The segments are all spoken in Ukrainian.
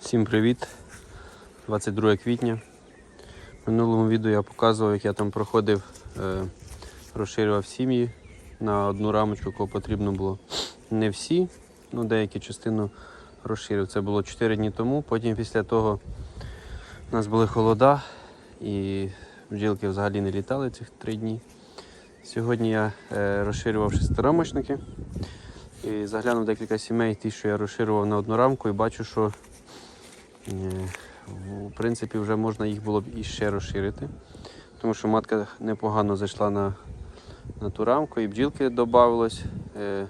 Всім привіт! 22 квітня. В минулому відео я показував, як я там проходив, е, розширював сім'ї на одну рамочку, кого потрібно було. Не всі, ну деякі частину розширив. Це було 4 дні тому. Потім після того у нас були холода і бджілки взагалі не літали цих 3 дні. Сьогодні я е, розширював шестирамочники і заглянув декілька сімей, ті, що я розширював на одну рамку, і бачу, що е, в принципі вже можна їх було б іще розширити. Тому що матка непогано зайшла на, на ту рамку і бджілки додавалось. Е,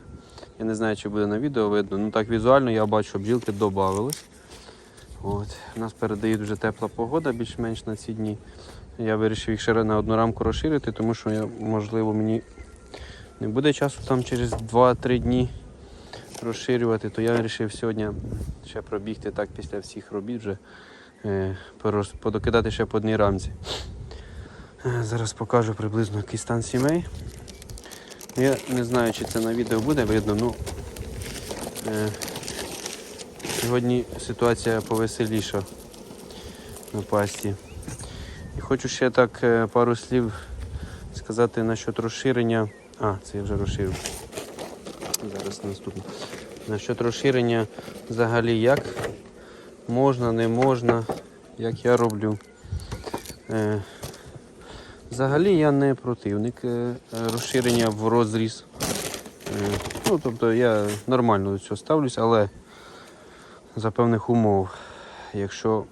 я не знаю, чи буде на відео видно. Ну так візуально я бачу, що бджілки додавалось. От. У нас передають вже тепла погода більш-менш на ці дні. Я вирішив їх ще на одну рамку розширити, тому що я, можливо мені не буде часу там через 2-3 дні розширювати, то я вирішив сьогодні ще пробігти так після всіх робіт вже е, подокидати ще по одній рамці. Е, Зараз покажу приблизно який стан сімей. Я не знаю, чи це на відео буде видно, ну е, сьогодні ситуація повеселіша на пасті. І хочу ще так пару слів сказати насчет розширення. А, це я вже розширив. Зараз наступне. Насчет розширення взагалі як можна, не можна, як я роблю. Е, взагалі я не противник е, розширення в розріз. Е, ну, тобто я нормально до цього ставлюсь, але за певних умов. Якщо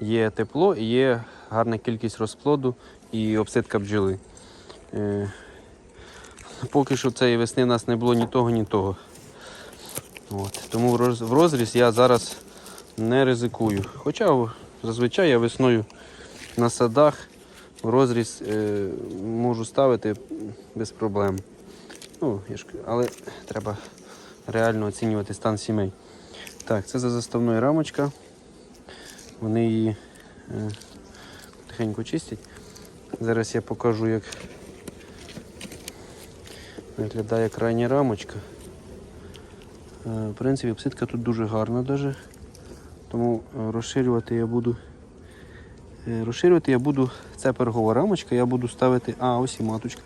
є тепло є гарна кількість розплоду і обсидка бджоли. Е, Поки що цієї весни в нас не було ні того, ні того. От. Тому в роз- в розріз я зараз не ризикую. Хоча зазвичай я весною на садах в розріз е, можу ставити без проблем. Ну, я ж, але треба реально оцінювати стан сімей. Так, це за заставною рамочка. Вони її е, тихенько чистять. Зараз я покажу, як виглядає крайня рамочка. Е, В принципі, обсидка тут дуже гарна даже. Тому е, розширювати я буду. е, Розширювати я буду, це пергова рамочка, я буду ставити. А, ось і маточка.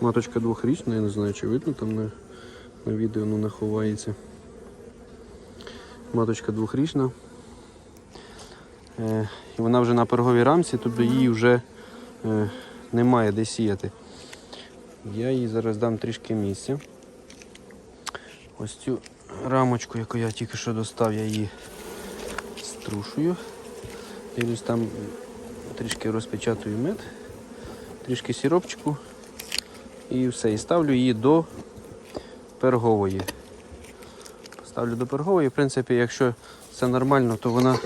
Маточка двохрічна, я не знаю, чи видно там на, на відео ну, наховається. Маточка двохрічна. І вона вже на перговій рамці, тобто її вже немає де сіяти. Я їй зараз дам трішки місця. Ось цю рамочку, яку я тільки що достав, я її струшую. Дивлюсь, там трішки розпечатую мед, трішки сіропчику і все. І ставлю її до пергової. Ставлю до пергової. В принципі, якщо все нормально, то вона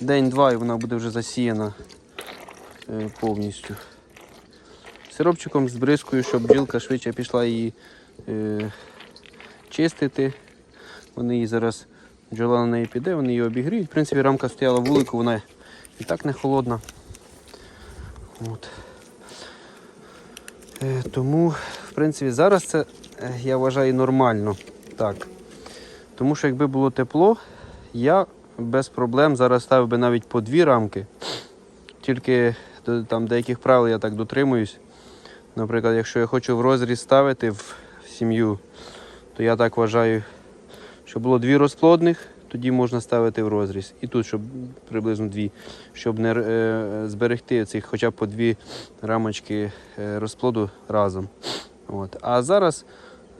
день-два і вона буде вже засіяна е, повністю. Сиропчиком збризкую, щоб бджілка швидше пішла її е, чистити. Вони її зараз бджола на неї піде, вони її обігріють. В принципі, рамка стояла вулику, вона і так не холодна. От. Е, тому, в принципі, зараз це е, я вважаю нормально. Так. Тому що якби було тепло, я без проблем зараз ставив би навіть по дві рамки. Тільки там деяких правил я так дотримуюсь. Наприклад, якщо я хочу в розріз ставити в сім'ю, то я так вважаю, щоб було дві розплодних, тоді можна ставити в розріз. І тут, щоб приблизно дві, щоб не е, зберегти цих хоча б по дві рамочки е, розплоду разом. От. А зараз,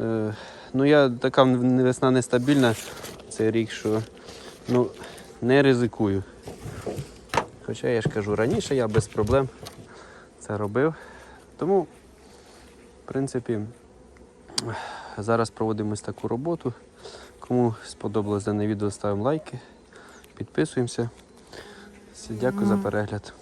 е, ну я така весна нестабільна цей рік, що ну, не ризикую. Хоча я ж кажу, раніше я без проблем це робив. Тому, в принципі, зараз проводимо ось таку роботу. Кому сподобалось дане відео, ставимо лайки, підписуємося. Всі дякую за перегляд.